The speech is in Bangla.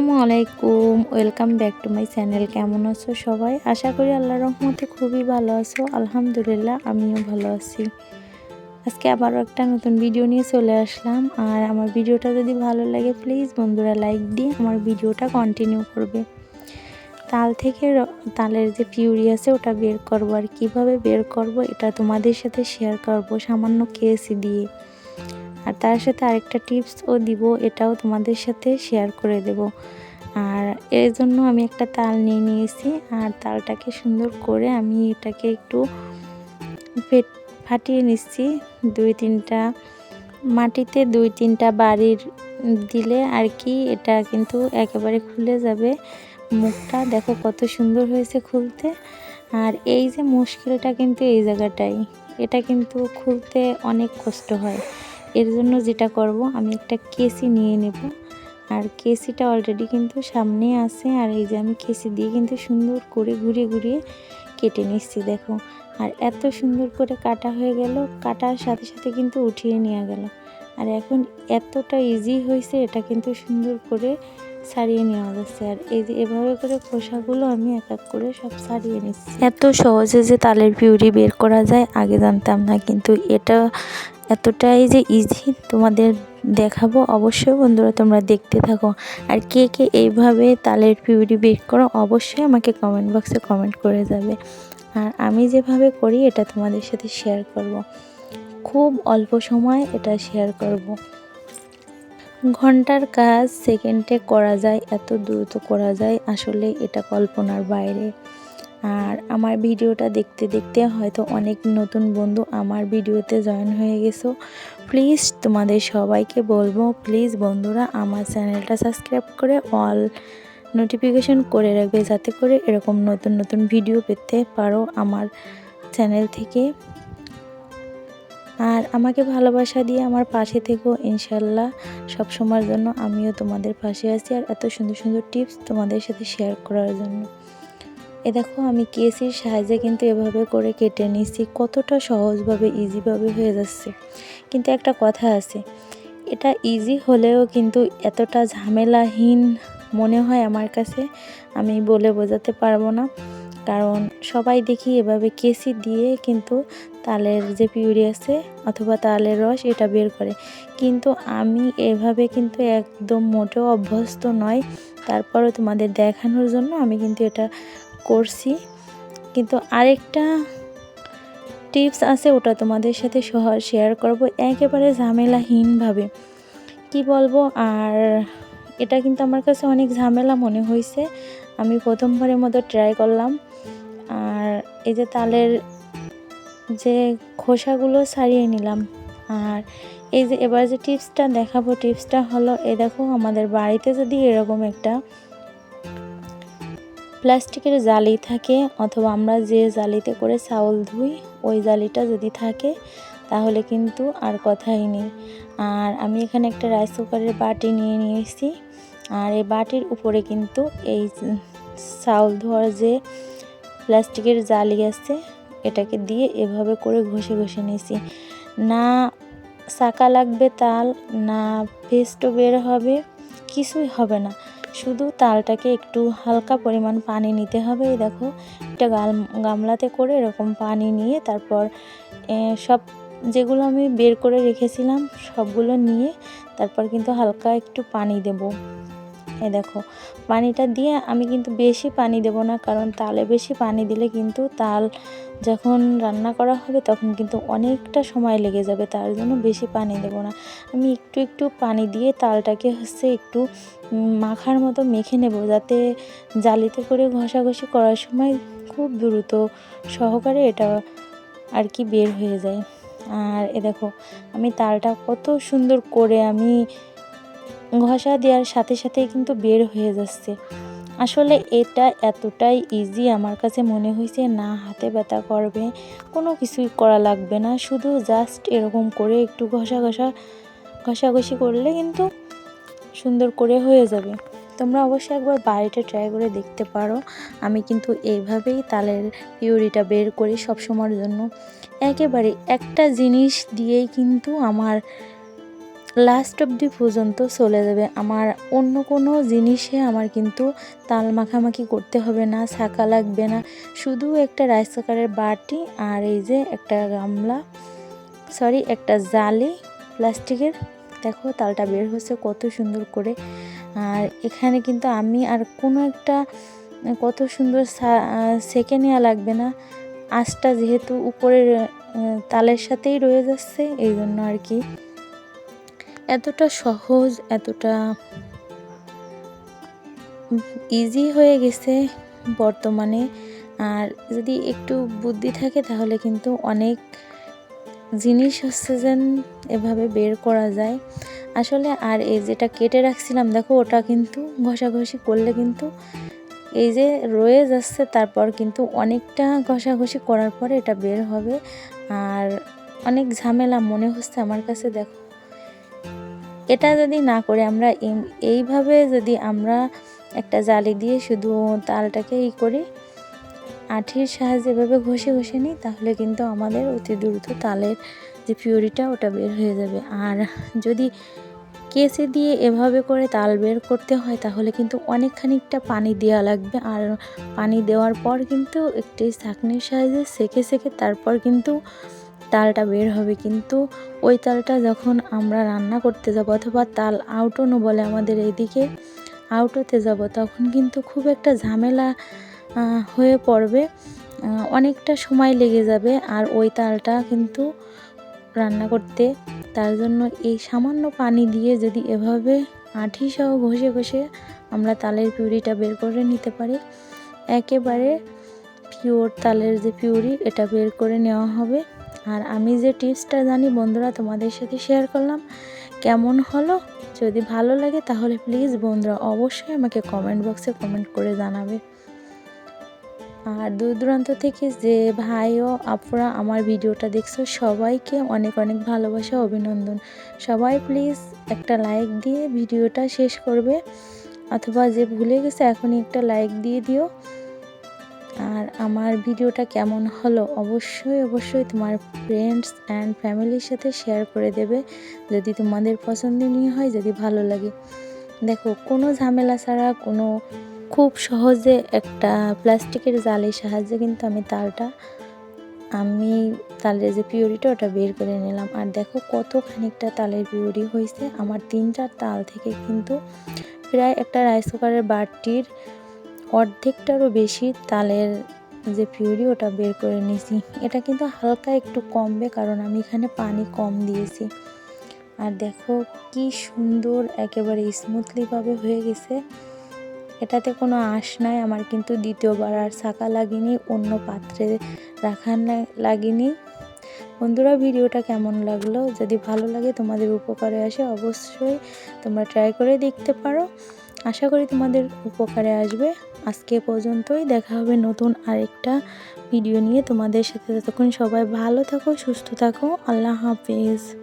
আসসালামু আলাইকুম। Welcome back to my channel কেমন আছো সবাই? আশা করি আল্লাহ রহমতে খুবই ভালো আছো। আলহামদুলিল্লাহ, আমিও ভালো আছি। আজকে আবারও একটা নতুন ভিডিও নিয়ে চলে আসলাম। আর আমার ভিডিওটা যদি ভালো লাগে প্লিজ বন্ধুরা লাইক দিয়ে আমার ভিডিওটা কন্টিনিউ করবে। তাল থেকে তালের যে পিউরি আছে, ওটা বের করব। আর কীভাবে বের করব, এটা তোমাদের সাথে শেয়ার করব সামান্য কেসি দিয়ে। আর তার সাথে আরেকটা টিপসও দিব, এটাও তোমাদের সাথে শেয়ার করে দেব। আর এর জন্য আমি একটা তাল নিয়ে নিয়েছি, আর তালটাকে সুন্দর করে আমি এটাকে একটু ফেট, ফাটিয়ে নিচ্ছি। দুই তিনটা, মাটিতে দুই তিনটা বাড়ির দিলে আর কি এটা কিন্তু একেবারে খুলে যাবে মুখটা। দেখো কত সুন্দর হয়েছে খুলতে। আর এই যে মুশকিলটা কিন্তু এই জায়গাটাই, এটা কিন্তু খুলতে অনেক কষ্ট হয়। এর জন্য যেটা করব, আমি একটা কেসি নিয়ে নেব। আর কেসিটা অলরেডি কিন্তু সামনে আছে, আর এই যে আমি কেসি দিয়ে কিন্তু সুন্দর করে ঘুরিয়ে ঘুরিয়ে কেটে নিচ্ছি, দেখো। আর এত সুন্দর করে কাটা হয়ে গেল, কাটার সাথে সাথে কিন্তু উঠিয়ে নেওয়া গেল। আর এখন এতটা ইজি হয়েছে, এটা কিন্তু সুন্দর করে ছাড়িয়ে নেওয়া যাচ্ছে। আর এই যে এভাবে করে খোসাগুলো আমি এক এক করে সব ছাড়িয়ে নিচ্ছি। এত সহজে যে তালের পিউরি বের করা যায়, আগে জানতাম না। কিন্তু এটা এতটাই যে ইজি তোমাদের দেখাবো, অবশ্যই বন্ধুরা তোমরা দেখতে থাকো আর কে কে এইভাবে তালের পিউরি বের করো, অবশ্যই আমাকে কমেন্ট বক্সে কমেন্ট করে যাবে আর আমি যেভাবে করি, এটা তোমাদের সাথে শেয়ার করব। খুব অল্প সময় এটা শেয়ার করব। ঘণ্টার কাজ সেকেন্ডে করা যায়, এত দ্রুত করা যায়, আসলে এটা কল্পনার বাইরে আর আমার ভিডিওটা দেখতে দেখতে হয়তো অনেক নতুন বন্ধু আমার ভিডিওতে জয়েন হয়ে গেছো। প্লিজ তোমাদের সবাইকে বলব প্লিজ বন্ধুরা আমার চ্যানেলটা সাবস্ক্রাইব করে অল নোটিফিকেশন করে রাখবে যাতে করে এরকম নতুন নতুন ভিডিও পেতে পারো আমার চ্যানেল থেকে। আর আমাকে ভালোবাসা দিয়ে আমার পাশে থেকেও ইনশাল্লাহ। সব সময়ের জন্য আমিও তোমাদের পাশে আছি আর এত সুন্দর সুন্দর টিপস তোমাদের সাথে শেয়ার করার জন্য। এ দেখো, আমি কেসির সাহায্যে কিন্তু এভাবে করে কেটে নিচ্ছি কতটা সহজভাবে ইজিভাবে হয়ে যাচ্ছে। কিন্তু একটা কথা আছে, এটা ইজি হলেও কিন্তু এতটা ঝামেলাহীন মনে হয় আমার কাছে, আমি বলে বোঝাতে পারব না। কারণ সবাই দেখি এভাবে কেসি দিয়ে কিন্তু তালের যে পিউরি আছে অথবা তালের রস, এটা বের করে। কিন্তু আমি এভাবে কিন্তু একদম মোটেও অভ্যস্ত নয়। তারপরও তোমাদের দেখানোর জন্য আমি কিন্তু এটা করছি। কিন্তু আরেকটা টিপস আছে ওটা তোমাদের সাথে শেয়ার করব। একেবারে ঝামেলাহীনভাবে। কি বলব? আর এটা কিন্তু আমার কাছে অনেক ঝামেলা মনে হয়েছে আমি প্রথমবারের মতো ট্রাই করলাম। আর এই যে তালের যে খোসাগুলো ছাড়িয়ে নিলাম। আর এই যে এবার যে টিপসটা দেখাবো টিপসটা হলো এ দেখো আমাদের বাড়িতে যদি এরকম একটা প্লাস্টিকের জালি থাকে অথবা আমরা যে জালিতে করে চাউল ধুই, ওই জালিটা যদি থাকে, তাহলে কিন্তু আর কথাই নেই। আর আমি এখানে একটা রাইস কুকারের বাটি নিয়ে নিয়েছি। আর এই বাটির উপরে কিন্তু এই চাউল ধোয়ার যে প্লাস্টিকের জালি আছে, এটাকে দিয়ে এভাবে করে ঘষে ঘষে নিয়েছি। না চাকা লাগবে তাল, না পেস্টও বের হবে, কিছুই হবে না। শুধু তালটাকে একটু হালকা পরিমাণ পানি নিতে হবে। এই দেখো, একটা গাল, গামলাতে করে এরকম পানি নিয়ে তারপর সব যেগুলো আমি বের করে রেখেছিলাম, সবগুলো নিয়ে তারপর কিন্তু হালকা একটু পানি দেব। এ দেখো, পানিটা দিয়ে আমি কিন্তু বেশি পানি দেব না, কারণ তালে বেশি পানি দিলে কিন্তু তাল যখন রান্না করা হবে তখন কিন্তু অনেকটা সময় লেগে যাবে, তার জন্য বেশি পানি দেব না। আমি একটু একটু পানি দিয়ে তালটাকে হচ্ছে একটু মাখার মতো মেখে নেব, যাতে জালিতে করে ঘষাঘষি করার সময় খুব দ্রুত সহকারে এটা আর কি বের হয়ে যায়। আর এ দেখো, আমি তালটা কত সুন্দর করে আমি ঘষা দেওয়ার সাথে সাথেই কিন্তু বের হয়ে যাচ্ছে। আসলে এটা এতটাই ইজি আমার কাছে মনে হয়েছে, না হাতে ব্যথা করবে, কোনো কিছুই করা লাগবে না। শুধু জাস্ট এরকম করে একটু ঘষা ঘষা ঘষাঘষি করলে কিন্তু সুন্দর করে হয়ে যাবে। তোমরা অবশ্যই একবার বাড়িতে ট্রাই করে দেখতে পারো। আমি কিন্তু এইভাবেই তালের পিউরিটা বের করি সব সময়ের জন্য। একেবারে একটা জিনিস দিয়েই কিন্তু আমার লাস্ট অবধি পর্যন্ত চলে যাবে। আমার অন্য কোনো জিনিসে আমার কিন্তু তাল মাখামাখি করতে হবে না, ছাকা লাগবে না। শুধু একটা রাইস কুকারের বাটি আর এই যে একটা গামলা সরি একটা জালি প্লাস্টিকের। দেখো তালটা বের হচ্ছে কত সুন্দর করে। আর এখানে কিন্তু আমি আর কোনো একটা, কত সুন্দর সেকে নেওয়া লাগবে না। আঁচটা যেহেতু উপরের তালের সাথেই রয়ে যাচ্ছে, এই জন্য আর কি। এতটা সহজ, এতটা ইজি হয়ে গেছে বর্তমানে। আর যদি একটু বুদ্ধি থাকে তাহলে কিন্তু অনেক জিনিস হচ্ছে যেন এভাবে বের করা যায়। আসলে আর এই যেটা কেটে রাখছিলাম, দেখো ওটা কিন্তু ঘষাঘষি করলে কিন্তু এই যে রয়ে যাচ্ছে, তারপর কিন্তু অনেকটা ঘষাঘষি করার পরে এটা বের হবে। আর অনেক ঝামেলা মনে হচ্ছে আমার কাছে, দেখো। এটা যদি না করে আমরা এইভাবে যদি আমরা একটা জালি দিয়ে শুধু তালটাকে ই করি আঠির সাহায্যে এভাবে ঘষে ঘষে নিই, তাহলে কিন্তু আমাদের অতি দ্রুত তালের যে পিউরিটা ওটা বের হয়ে যাবে। আর যদি কেসে দিয়ে এভাবে করে তাল বের করতে হয়, তাহলে কিন্তু অনেক খানিকটা পানি দেওয়া লাগবে। আর পানি দেওয়ার পর কিন্তু একটি চাকনির সাহায্যে সেকে সেকে তারপর কিন্তু তালটা বের হবে, কিন্তু ওই তালটা যখন আমরা রান্না করতে যাব অথবা তাল আউটনও বলে আমাদের এইদিকে আউটোতে যাব, তখন কিন্তু খুব একটা ঝামেলা হয়ে পড়বে। অনেকটা সময় লেগে যাবে আর ওই তালটা কিন্তু রান্না করতে। তার জন্য এই সামান্য পানি দিয়ে যদি এভাবে আঠি সহ ঘষে ঘষে আমরা তালের পিউরিটা বের করে নিতে পারি, একেবারে পিওর তালের যে পিউরি, এটা বের করে নেওয়া হবে। আর আমি যে টিপসটা জানি বন্ধুরা তোমাদের সাথে শেয়ার করলাম, কেমন হলো? যদি ভালো লাগে তাহলে প্লিজ বন্ধুরা অবশ্যই আমাকে কমেন্ট বক্সে কমেন্ট করে জানাবে। আর দূর দূরান্ত থেকে যে ভাই ও আপুরা আমার ভিডিওটা দেখছ, সবাইকে অনেক অনেক ভালোবাসা, অভিনন্দন। সবাই প্লিজ একটা লাইক দিয়ে ভিডিওটা শেষ করবে, অথবা যে ভুলে গেছে এখনই একটা লাইক দিয়ে দিও। আর আমার ভিডিওটা কেমন হলো অবশ্যই অবশ্যই তোমার ফ্রেন্ডস অ্যান্ড ফ্যামিলির সাথে শেয়ার করে দেবে। যদি তোমাদের পছন্দনীয় হয়, যদি ভালো লাগে। দেখো, কোনো ঝামেলা ছাড়া, কোনো খুব সহজে একটা প্লাস্টিকের জালের সাহায্যে কিন্তু আমি তালটা, আমি তালের যে পিউরিটা, ওটা বের করে নিলাম। আর দেখো কত খানিকটা তালের পিউরি হয়েছে। আমার তিনটা তাল থেকে কিন্তু প্রায় একটা রাইস কুকারের বাটির অর্ধেকটারও বেশি তালের যে পিউরি, ওটা বের করে নিয়েছি। এটা কিন্তু হালকা একটু কমবে, কারণ আমি এখানে পানি কম দিয়েছি। আর দেখো কি সুন্দর একেবারে স্মুথলিভাবে হয়ে গেছে। এটাতে কোনো আঁশ নাই, আমার কিন্তু দ্বিতীয়বার আর ছাকা লাগেনি, অন্য পাত্রে রাখার লাগেনি। বন্ধুরা, ভিডিওটা কেমন লাগল? যদি ভালো লাগে তোমাদের উপকারে আসে অবশ্যই তোমরা ট্রাই করে দেখতে পারো। আশা করি তোমাদের উপকারে আসবে। আজকে পর্যন্তই দেখা হবে নতুন আরেকটা ভিডিও নিয়ে। তোমাদের সাথে ততক্ষণ সবাই ভালো থাকো, সুস্থ থাকো। আল্লাহ হাফিজ।